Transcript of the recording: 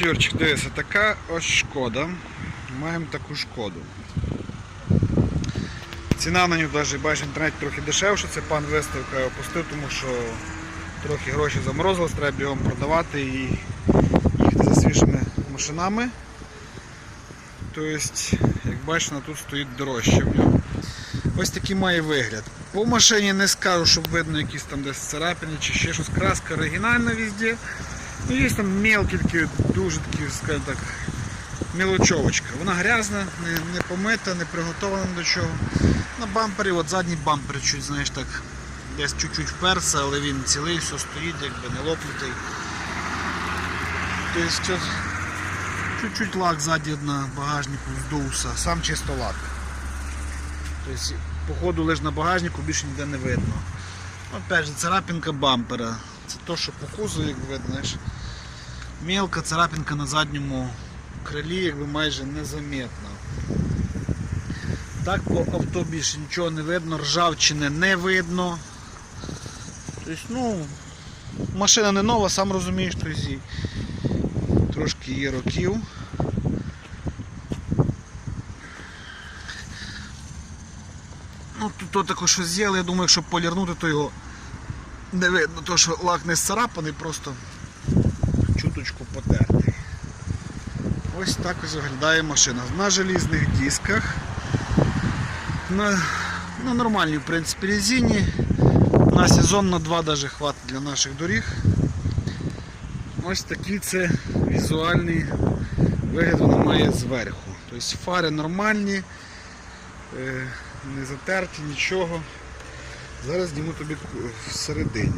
Юрчик, дивися, така ось шкода. Маємо таку шкоду. Ціна на нього навіть бачиш в інтернеті трохи дешевша, це пан виставка опустив, тому що трохи гроші заморозилось, треба бігом продавати і їхати за свіжими машинами. Тобто, як вона тут стоїть дорожче в нього. Ось такий має вигляд. По машині не скажу, щоб видно якісь там десь царапини чи ще щось. Краска оригінальна везде. Ну, є там мелкі такі, дуже такі, скажімо так, мілочовочка. Вона грязна, не, не помита, не приготовлена до чого. На бампері, от задній бампер чуть, знаєш так, десь чуть-чуть вперся, але він цілий, все стоїть, якби не лопнутий. Тобто чуть-чуть лак ззаді на багажнику здувся, сам чисто лак. Тобто, походу лише на багажнику більше ніде не видно. Опять же, царапинка бампера. Це то, що по кузу, як видно, знаєш, мелка царапинка на задньому крилі, якби майже незаметна. Так по авто більше нічого не видно, ржавчини не видно. Тобто, ну, машина не нова, сам розумієш, і трошки є років. Ну, тут то також щось з'їли, я думаю, якщо полірнути, то його не видно, то що лак не зцарапаний, просто чуточку потертий. Ось так ось виглядає машина. На желізних дисках. На, на нормальній в принципі резині. На сезон на два даже хватить для наших доріг. Ось такий це візуальний вигляд вона має зверху. Тобто фари нормальні, е, не затерті, нічого. Зараз зніму тобі всередині.